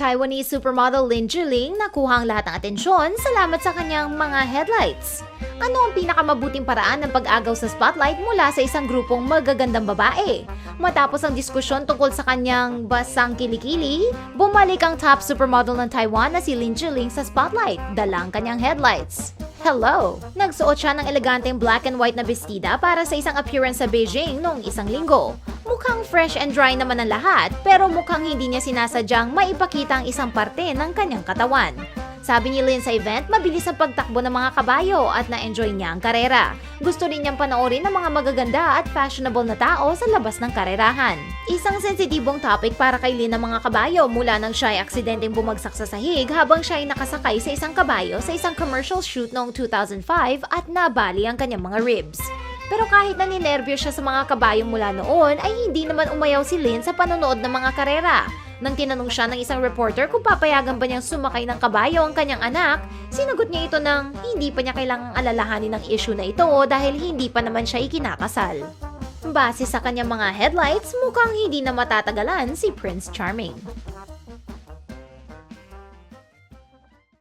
Taiwanese supermodel Lin Jiling nakuha ang lahat ng atensyon salamat sa kanyang mga headlights. Ano ang pinakamabuting paraan ng pag-agaw sa spotlight mula sa isang grupong magagandang babae? Matapos ang diskusyon tungkol sa kanyang basang kilikili, bumalik ang top supermodel ng Taiwan na si Lin Jiling sa spotlight, dalang kanyang headlights. Hello! Nagsuot siya ng eleganteng black and white na bestida para sa isang appearance sa Beijing noong isang linggo. Mukhang fresh and dry naman ang lahat, pero mukhang hindi niya sinasadyang maipakita ang isang parte ng kanyang katawan. Sabi ni Lin sa event, mabilis ang pagtakbo ng mga kabayo at na-enjoy niya ang karera. Gusto rin niyang panoorin ng mga magaganda at fashionable na tao sa labas ng karerahan. Isang sensitibong topic para kay Lin ang mga kabayo mula nang siya ay aksidenteng bumagsak sa sahig habang siya ay nakasakay sa isang kabayo sa isang commercial shoot noong 2005 at nabali ang kanyang mga ribs. Pero kahit na ninervyos siya sa mga kabayo mula noon, ay hindi naman umayaw si Lin sa panonood ng mga karera. Nang tinanong siya ng isang reporter kung papayagan ba niyang sumakay ng kabayo ang kanyang anak, sinagot niya ito ng hindi pa niya kailangang alalahanin ng issue na ito dahil hindi pa naman siya ikinakasal. Base sa kanyang mga headlights, mukhang hindi na matatagalan si Prince Charming.